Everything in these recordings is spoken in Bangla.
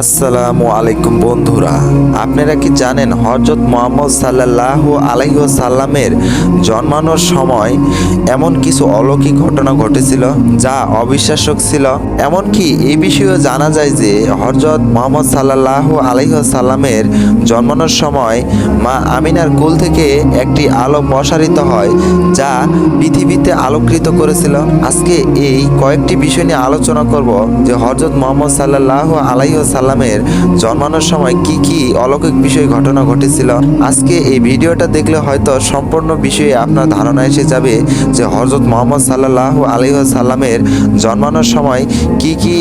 আসসালামু আলাইকুম বন্ধুরা। আপনারা কি জানেন হজরত মোহাম্মদ সাল্লাহ আলাইহি সাল্লামের জন্মানোর সময় এমন কিছু অলৌকিক ঘটনা ঘটেছিল, যা অবিশ্বাস্য ছিল? এমনকি এই বিষয়েও জানা যায় যে হজরত মোহাম্মদ সাল্লাহ আলাইহি সাল্লামের জন্মানোর সময় মা আমিনার কুল থেকে একটি আলো প্রসারিত হয়, যা পৃথিবীতে আলোকৃত করেছিল। আজকে এই কয়েকটি বিষয় নিয়ে আলোচনা করব যে হজরত মোহাম্মদ সাল্লাহ আলাইহি সাল্লামের জন্মানোর সময় কি কি অলৌকিক বিষয় ঘটনা ঘটেছিল? আজকে এই ভিডিওটা দেখলে হয়তো সম্পূর্ণ বিষয়ে আপনার ধারণা এসে যাবে যে হজরত মোহাম্মদ সাল্লাহ আলাইহি সাল্লামের জন্মানোর সময় কি কি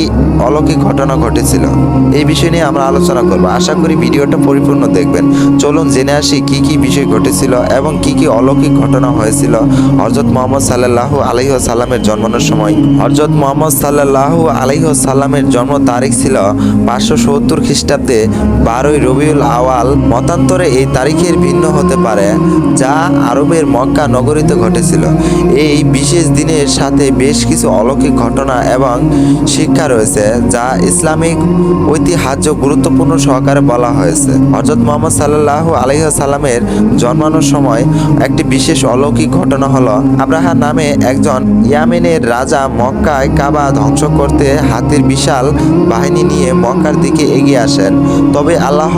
অলৌকিক ঘটনা ঘটেছিল। এই বিষয় নিয়ে আমরা আলোচনা করব। আশা করি ভিডিওটা পরিপূর্ণ দেখবেন। চলুন জেনে আসি কি কি বিষয় ঘটেছিল এবং কি কি অলৌকিক ঘটনা হয়েছিল হজরত মোহাম্মদ সাল্লাহ আলাইহি সাল্লামের জন্মানোর সময়। হজরত মোহাম্মদ সাল্লাহ আলাইহি সাল্লামের জন্ম তারিখ ছিল পাঁচশো সত্তর খ্রিস্টাব্দে বারোই রবিউল আওয়াল মতান্তরে এই তারিখের ভিন্ন হতে পারে, যা আরবের মক্কা নগরীতে ঘটেছিল। এই বিশেষ দিনের সাথে বেশ কিছু অলৌকিক ঘটনা এবং শিক্ষা রয়েছে, যা ইসলামিক ঐতিহ্য গুরুত্বপূর্ণ সহকারে বলা হয়েছে। হজরত মোহাম্মদ সাল্লাহ আলাইহি সাল্লামের জন্মানোর সময় একটি বিশেষ অলৌকিক ঘটনা হলো আব্রাহা নামে একজন ইয়ামেনের রাজা মক্কায় কাবা ধ্বংস করতে হাতির বিশাল বাহিনী নিয়ে মক্কার দিকে এগিয়ে আসেন। তবে আল্লাহ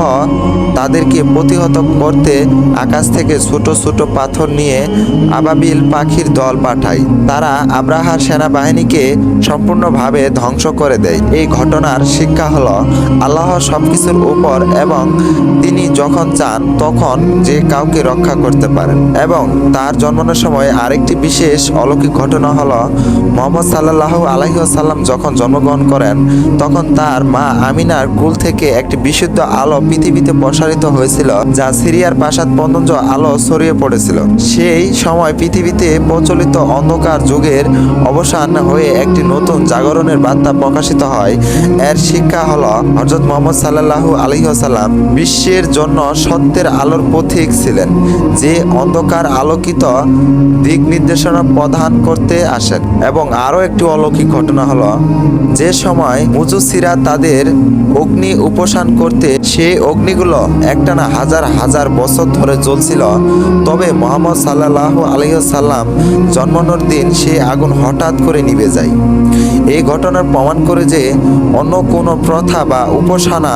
তাদেরকে প্রতিহত করতে আকাশ থেকে ছোট ছোট পাথর নিয়ে আবাবিল পাখির দল পাঠায়। তারা আব্রাহার সেনাবাহিনীকে সম্পূর্ণভাবে ধ্বংস করে দেয়। এই ঘটনার শিক্ষা হলো, আল্লাহ সবকিছুর উপর এবং তিনি যখন চান, তখন যে কাউকে রক্ষা করতে পারেন। এবং তার জন্মানোর সময় আরেকটি বিশেষ অলৌকিক ঘটনা হলো, মোহাম্মদ সাল্লাহ আলহিহাসাল্লাম যখন জন্মগ্রহণ করেন, তখন তার মা আমিনার কুল থেকে একটি বিশুদ্ধ আলো পৃথিবীতে প্রসারিত হয়েছিল, যা সিরিয়ার প্রাসাদ পন্দঞ্জ আলো ছড়িয়ে পড়েছিল। সেই সময় পৃথিবীতে প্রচলিত অন্ধকার যুগের অবসান হয়ে একটি নতুন জাগরণের বার্তা প্রকাশিত হয়। এর শিক্ষা হল হজরত মোহাম্মদ সাল্লাহু আলহিহাসাল্লাম বিশ্বের জন্য সত্যের আলোর পথিক ছিলেন, যে অন্ধকার আলোকিত দিক নির্দেশনা প্রদান করতে আসেন। এবং আরও একটি অলৌকিক ঘটনা হলো, যে সময় মুজু মুজুসিরা তাদের অগ্নি উপসান করতে সেই অগ্নিগুলো একটানা হাজার হাজার বছর ধরে জ্বলছিল। তবে মোহাম্মদ সাল্লাহ আলহিসাল্লাম জন্মানোর দিন সে আগুন হঠাৎ করে নিভে যায়। এই ঘটনার প্রমাণ করে যে অন্য কোনো প্রথা বা উপাসনা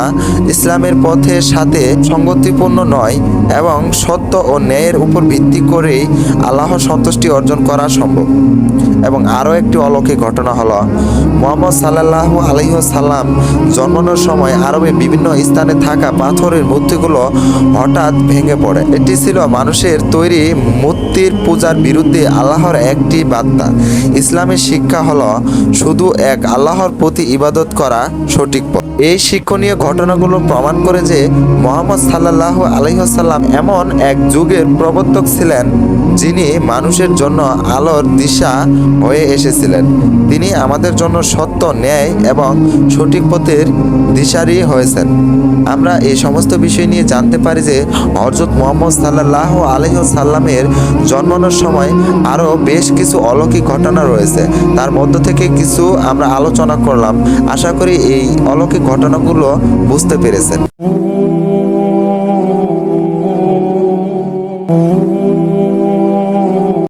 ইসলামের পথের সাথে সঙ্গতিপূর্ণ নয় এবং সত্য ও ন্যায়ের উপর ভিত্তি করেই আল্লাহ সন্তুষ্টি অর্জন করা সম্ভব। এবং আরও একটি অলৌকিক ঘটনা হলো, মোহাম্মদ সাল্লাহ আলহিসাল্লাম জন্মানোর সময় আরবে বিভিন্ন স্থানে থাকা পাথরের মূর্তিগুলো হঠাৎ ভেঙে পড়ে। এটি ছিল মানুষের তৈরি মূর্তির পূজার বিরুদ্ধে আল্লাহর একটি বার্তা। ইসলামের শিক্ষা হলো শুধু এক আল্লাহর প্রতি ইবাদত করা সঠিক পথ। এই শিক্ষণীয় ঘটনাগুলো প্রমাণ করে যে মোহাম্মদ সাল্লাহ আলহিহাসাল্লাম এমন এক যুগের প্রবর্তক ছিলেন যিনি মানুষের জন্য আলোর দিশা হয়ে এসেছিলেন। তিনি আমাদের জন্য সত্য, ন্যায় এবং সঠিক পথের দিশারি হয়েছেন। আমরা এই সমস্ত বিষয় নিয়ে জানতে পারি যে হজরত মোহাম্মদ সাল্লাহ আলহ সাল্লামের জন্মানোর সময় আরও বেশ কিছু অলৌকিক ঘটনা রয়েছে। তার মধ্য থেকে কিছু আমরা আলোচনা করলাম। আশা করি এই অলৌকিক ঘটনাগুলো বুঝতে পেরেছেন।